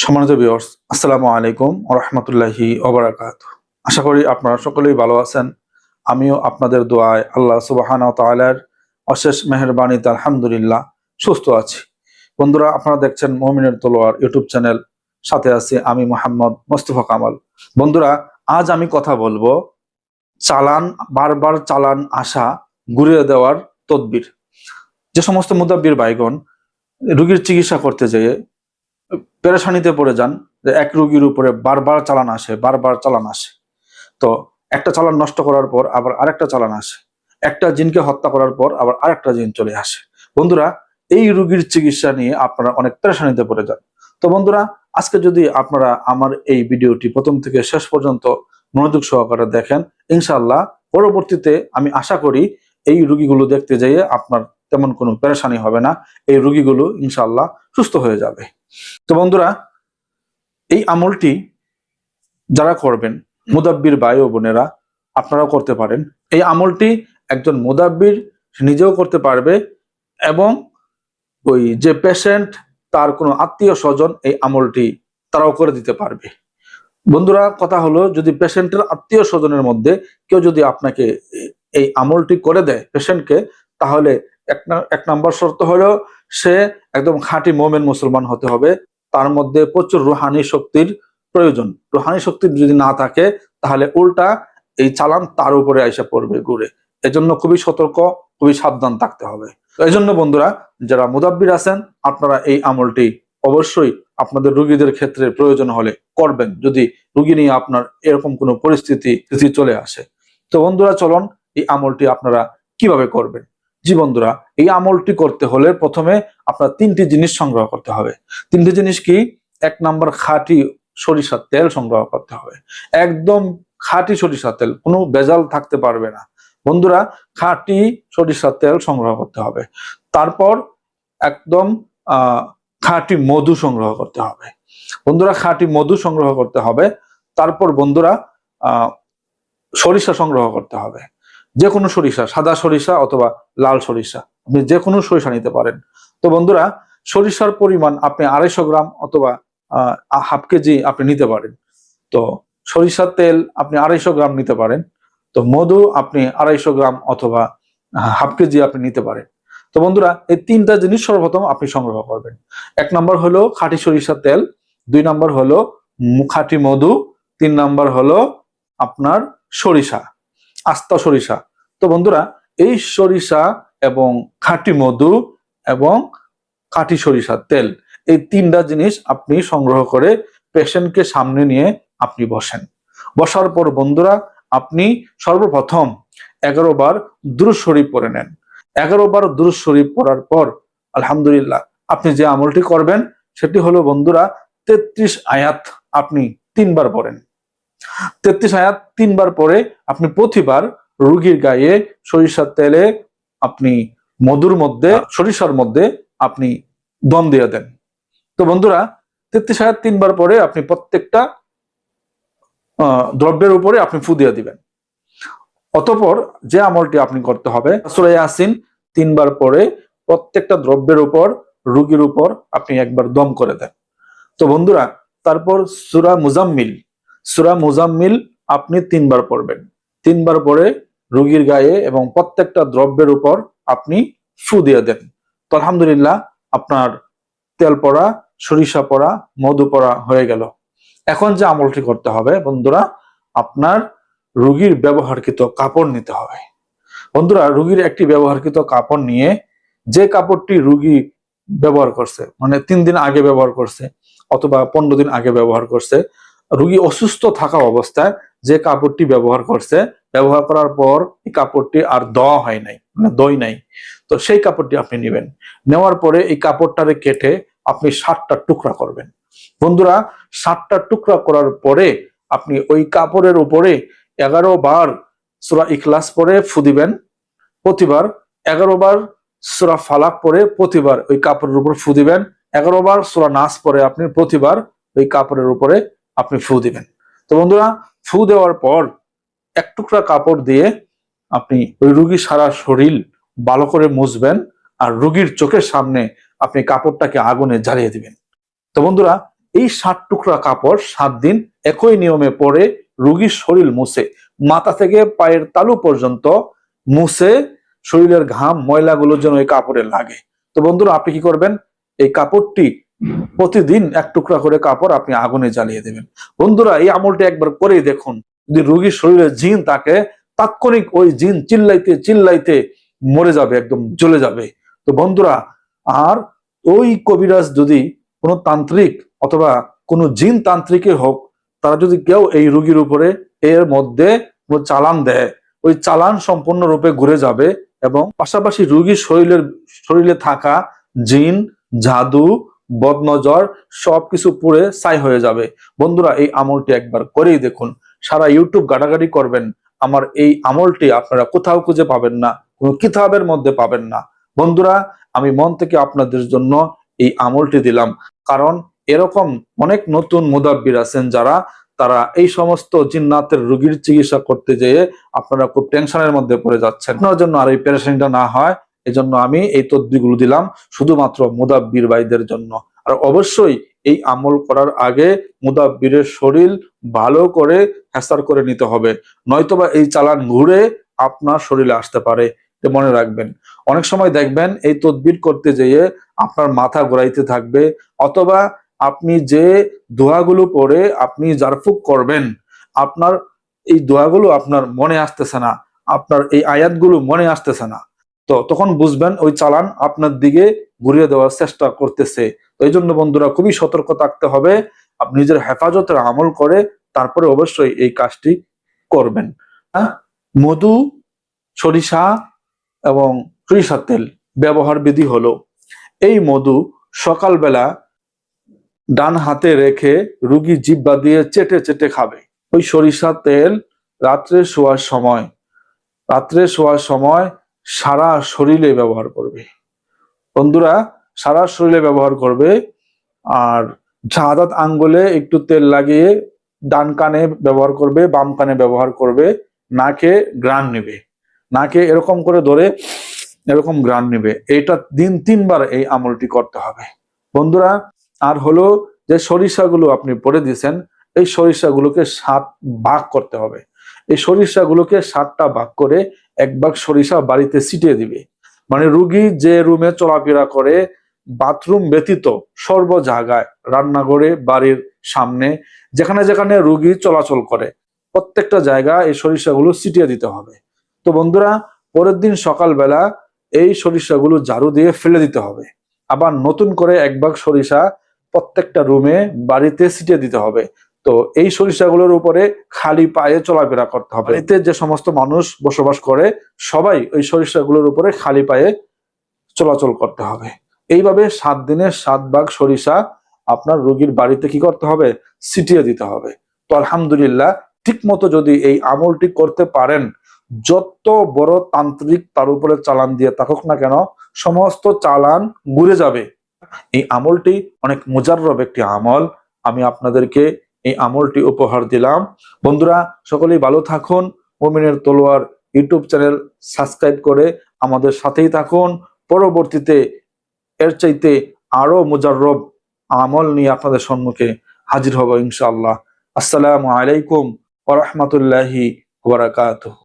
সম্মানিত বিয়র্স আসসালামু আলাইকুম রহমতুল্লাহি ওবরাকাত আশা করি আপনারা সকলেই ভালো আছেন। আমিও আপনাদের দোয়ায় আল্লাহ সুবাহানা তালার অশেষ মেহরবানিতে আলহামদুলিল্লাহ সুস্থ আছি। বন্ধুরা, আপনারা দেখছেন মমিনের তলোয়ার ইউটিউব চ্যানেল। সাথে আছি আমি মোহাম্মদ মোস্তফা কামাল। বন্ধুরা, আজ আমি কথা বলব চালান, বারবার চালান আসা ঘুরিয়ে দেওয়ার তদবির। যে সমস্ত মুদাব্বির বাইগণ রুগীর চিকিৎসা করতে যেয়ে পেরেশানিতে পড়ে যান, যে এক রুগীর উপরে বারবার চালান আসে, বারবার চালান আসে। তো একটা চালান নষ্ট করার পর আবার আরেকটা চালান আসে। একটা জিনকে হত্যা করার পর আবার আরেকটা জিন চলে আসে। বন্ধুরা, এই রুগীর চিকিৎসা নিয়ে আপনারা অনেক পেরেশানিতে পড়ে যান। তো বন্ধুরা, আজকে যদি আপনারা আমার এই ভিডিওটি প্রথম থেকে শেষ পর্যন্ত মনোযোগ সহকারে দেখেন ইনশাল্লাহ পরবর্তীতে আমি আশা করি এই রুগীগুলো দেখতে যেয়ে আপনার তেমন কোনো পেরেশানি হবে না। এই রুগীগুলো ইনশাল্লাহ সুস্থ হয়ে যাবে। তো বন্ধুরা, এই আমলটি যারা করবেন, মুদাব্বির ভাই ও বোনেরা, আপনারাও করতে পারেন। এই আমলটি একজন মুদাব্বির নিজেও করতে পারবে এবং ওই যে পেশেন্ট তার কোনো আত্মীয় স্বজন এই আমলটি তারাও করে দিতে পারবে। বন্ধুরা, কথা হলো, যদি পেশেন্টের আত্মীয় স্বজনের মধ্যে কেউ যদি আপনাকে এই আমলটি করে দেয় পেশেন্টকে তাহলে এক নম্বর শর্ত হলো সে একদম খাঁটি মোমেন মুসলমান হতে হবে। তার মধ্যে প্রচুর রুহানি শক্তির প্রয়োজন। রুহানি শক্তি যদি না থাকে, তাহলে উল্টা এই চালান তার উপরে এসে পড়বে ঘুরে। এজন্য খুবই সতর্ক, খুবই সাবধান থাকতে হবে। এই জন্য বন্ধুরা, যারা মুদাব্বির আছেন, আপনারা এই আমলটি অবশ্যই আপনাদের রুগীদের ক্ষেত্রে প্রয়োজন হলে করবেন। যদি রুগী নিয়ে আপনার এরকম কোনো পরিস্থিতি, স্থিতি চলে আসে। তো বন্ধুরা, চলুন এই আমলটি আপনারা কীভাবে করবেন? জি বন্ধুরা, এই আমলটি করতে হলে প্রথমে আপনার তিনটি জিনিস সংগ্রহ করতে হবে। তিনটি জিনিস কি? এক নাম্বার খাঁটি সরিষার তেল সংগ্রহ করতে হবে। একদম খাঁটি সরিষার তেল, কোনো বেজাল থাকতে পারবে না। বন্ধুরা, খাঁটি সরিষার তেল সংগ্রহ করতে হবে। তারপর একদম খাঁটি মধু সংগ্রহ করতে হবে। বন্ধুরা, খাঁটি মধু সংগ্রহ করতে হবে। তারপর বন্ধুরা সরিষা সংগ্রহ করতে হবে। যে কোনো সরিষা, সাদা সরিষা অথবা লাল সরিষা, আপনি যে কোনো সরিষা নিতে পারেন। তো বন্ধুরা, সরিষার পরিমাণ আপনি আড়াইশো গ্রাম অথবা হাফ কেজি আপনি নিতে পারেন। তো সরিষার তেল আপনি আড়াইশো গ্রাম নিতে পারেন। তো মধু আপনি আড়াইশো গ্রাম অথবা হাফ কেজি আপনি নিতে পারেন। তো বন্ধুরা, এই তিনটা জিনিস সর্বপ্রথম আপনি সংগ্রহ করবেন। এক নম্বর হলো খাঁটি সরিষার তেল, দুই নম্বর হলো খাঁটি মধু, তিন নম্বর হলো আপনার সরিষা। আস্তা সরিষা। তো বন্ধুরা, এই সরিষা এবং খাঁটি মধু এবং খাঁটি সরিষার তেল, এই তিনটা জিনিস আপনি সংগ্রহ করে পেশেন্টকে সামনে নিয়ে আপনি বসেন। বসার পর বন্ধুরা, আপনি সর্বপ্রথম এগারো বার শরীফ পরে নেন। এগারো বার শরীফ পড়ার পর, আলহামদুলিল্লাহ, আপনি যে আমলটি করবেন, সেটি হলো বন্ধুরা, তেত্রিশ আয়াত আপনি তিনবার পড়েন। তেত্রিশ আয়াত তিনবার পরে আপনি প্রতিবার রুগীর গায়ে সরিষার তেলে আপনি মধুর মধ্যে সরিষার মধ্যে আপনি দম দিয়ে দেন। তো বন্ধুরা তেত্রিশ আয়াত তিনবার পরে আপনি প্রত্যেকটা আহ, দ্রব্যের উপরে আপনি ফু দিয়ে দিবেন। অতপর যে আমলটি আপনি করতে হবে সুরাই আসিন তিনবার পরে প্রত্যেকটা দ্রব্যের উপর রুগীর উপর আপনি একবার দম করে দেন। তো বন্ধুরা তারপর সুরা মুজাম্মিল সুরা মুজাম্মিল আপনি তিনবার পড়বেন। তিনবার পরে রুগীর গায়ে এবং প্রত্যেকটা দ্রব্যের উপর আপনি ফু দিয়ে দেন। তো আলহামদুলিল্লাহ আপনার তেল পড়া, সরিষা পড়া, মধু পড়া হয়ে গেল। এখন যে আমলটি করতে হবে, বন্ধুরা, আপনার রুগীর ব্যবহারকৃত কাপড় নিতে হবে। বন্ধুরা, রুগীর একটি ব্যবহারকৃত কাপড় নিয়ে যে কাপড়টি রুগী ব্যবহার করছে মানে তিন দিন আগে ব্যবহার করছে অথবা পনেরো দিন আগে ব্যবহার করছে রুগী অসুস্থ থাকা অবস্থায় যে কাপড়টি ব্যবহার করছে, ব্যবহার করার পর এই কাপড়টি আর দেওয়া হয় নাই মানে দই নাই। তো সেই কাপড়টি আপনি নেবেন। নেওয়ার পরে এই কাপড়টারে কেটে আপনি ষাটটা টুকরা করবেন। বন্ধুরা ষাটটা টুকরা করার পরে আপনি ওই কাপড়ের উপরে এগারো বার সুরা ইখলাস পরে ফু দিবেন, প্রতিবার এগারো বার সুরা ফালাক পরে প্রতিবার ওই কাপড়ের উপর ফু দিবেন, এগারো বার সুরা নাচ পরে আপনি প্রতিবার ওই কাপড়ের উপরে আপনি ফু দিবেন। তো বন্ধুরা, ফু দেওয়ার পর এক টুকরা কাপড় দিয়ে আপনি ওই রুগীর সারা শরীর ভালো করে মুছবেন আর রুগীর চোখের সামনে আপনি কাপড়টাকে আগুনে জ্বালিয়ে দিবেন। তো বন্ধুরা, এই ষাট টুকরা কাপড় সাত দিন একই নিয়মে পরে রুগীর শরীর মুছে, মাথা থেকে পায়ের তালু পর্যন্ত মুছে শরীরের ঘাম, ময়লাগুলো যেন এই কাপড়ে লাগে। তো বন্ধুরা, আপনি কি করবেন? এই কাপড়টি প্রতিদিন এক টুকরা করে কাপড় আপনি আগুনে জ্বালিয়ে দেবেন। বন্ধুরা, এই আমলটি একবার করেই দেখুন। যদি রোগীর শরীরে জিন থাকে, তাৎক্ষণিক ওই জিন চিল্লাইতে চিল্লাইতে মরে যাবে, একদম জ্বলে যাবে। তো বন্ধুরা, আর ওই কবিরাজ যদি কোনো তান্ত্রিক অথবা কোনো জিন তান্ত্রিকে হোক, তারা যদি কেউ এই রুগীর উপরে এর মধ্যে চালান দেয়, ওই চালান সম্পূর্ণরূপে ঘুরে যাবে এবং পাশাপাশি রুগীর শরীরের, শরীরে থাকা জিন, জাদু বদনজর সবকিছু পুড়ে ছাই হয়ে যাবে। বন্ধুরা, এই আমলটি একবার করেই দেখুন। সারা ইউটিউব গাটাগাটি করবেন। আমার এই আমলটি আপনারা কোথাও খুঁজে পাবেন না, কোনো কিতাবের মধ্যে পাবেন না। বন্ধুরা, আমি মন থেকে আপনাদের জন্য এই আমলটি দিলাম। কারণ এরকম অনেক নতুন মুদাব্বির আছেন যারা, তারা এই সমস্ত জিন্নাতের রোগীর চিকিৎসা করতে যেয়ে আপনারা খুব টেনশনের মধ্যে পড়ে যাচ্ছেন। আপনার জন্য আর এই পেরেশানিটা না হয় এজন্য আমি এই তদ্বিগুলো দিলাম শুধুমাত্র মুদাব্বির ভাইদের জন্য। আর অবশ্যই এই আমল করার আগে মুদাব্বিরের শরীর ভালো করে হেসার করে নিতে হবে, নয়তোবা এই চালান ঘুরে আপনার শরীরে আসতে পারে মনে রাখবেন। অনেক সময় দেখবেন এই তদবির করতে যেয়ে আপনার মাথা ঘোরাইতে থাকবে, অথবা আপনি যে দোয়াগুলো পড়ে আপনি জারফুক করবেন, আপনার এই দোয়াগুলো আপনার মনে আসতেছে না, আপনার এই আয়াতগুলো মনে আসতেছে না। তো তখন বুঝবেন ওই চালান আপনার দিকে ঘুরিয়ে দেওয়ার চেষ্টা করতেছে। তো এই জন্য বন্ধুরা খুবই সতর্ক থাকতে হবে, আপনি নিজের হেফাজতের আমল করে তারপরে অবশ্যই এই কাজটি করবেন। হ্যাঁ? মধু, সরিষা এবং সরিষার তেল ব্যবহার বিধি হলো, এই মধু সকালবেলা ডান হাতে রেখে রুগী জিব্বা দিয়ে চেটে চেটে খাবে। ওই সরিষার তেল রাত্রে শোয়ার সময়, রাত্রে শোয়ার সময় সারা শরীরে ব্যবহার করবে। বন্ধুরা, সারা শরীরে ব্যবহার করবে আর ঝাঁদাত আঙ্গুলে একটু তেল লাগিয়ে ডান কানে ব্যবহার করবে, বাম কানে ব্যবহার করবে, নাকে গ্রান নেবে। নাকে এরকম করে ধরে এরকম গ্রান নেবে। এটা দিন তিনবার এই আমলটি করতে হবে। বন্ধুরা, আর হলো যে সরিষাগুলো আপনি পরে দিয়েছেন, এই সরিষাগুলোকে সাত ভাগ করতে হবে। এই সরিষাগুলোকে সাতটা ভাগ করে এক ভাগ সরিষা বাড়িতে ছিটিয়ে দিবে। মানে রুগী যে রুমে চলাফেরা করে, বাথরুম ব্যতীত সর্ব জায়গায়, রান্নাঘরে, বাড়ির সামনে, যেখানে যেখানে রুগী চলাচল করে, প্রত্যেকটা জায়গা এই সরিষাগুলো ছিটিয়ে দিতে হবে। তো বন্ধুরা, পরের দিন সকালবেলা এই সরিষাগুলো ঝাড়ু দিয়ে ফেলে দিতে হবে। আবার নতুন করে এক ভাগ সরিষা প্রত্যেকটা রুমে বাড়িতে ছিটিয়ে দিতে হবে। তো এই সরিষাগুলোর উপরে খালি পায়ে চলাফেরা করতে হবে। এতে যে সমস্ত মানুষ বসবাস করে, সবাই ওই সরিষাগুলোর উপরে খালি পায়ে চলাচল করতে হবে। এইভাবে সাত দিনের সাত ভাগ সরিষা আপনার রোগীর বাড়িতে কি করতে হবে? ছিটিয়ে দিতে হবে। তো আলহামদুলিল্লাহ ঠিক মতো যদি এই আমলটি করতে পারেন, যত বড় তান্ত্রিক তার উপরে চালান দিয়ে থাকুক না কেন, সমস্ত চালান ঘুরে যাবে। এই আমলটি অনেক মুজাররব একটি আমল। আমি আপনাদেরকে এই আমলটি উপহার দিলাম। বন্ধুরা, সকলেই ভালো থাকুন। মোমিনের তলোয়ার ইউটিউব চ্যানেল সাবস্ক্রাইব করে আমাদের সাথেই থাকুন। পরবর্তীতে এর চাইতে আরও মুজাররব আমল নিয়ে আপনাদের সম্মুখে হাজির হব ইনশাআল্লাহ। আসসালামু আলাইকুম ওরহমতুল্লাহি ওবরাকাতুহ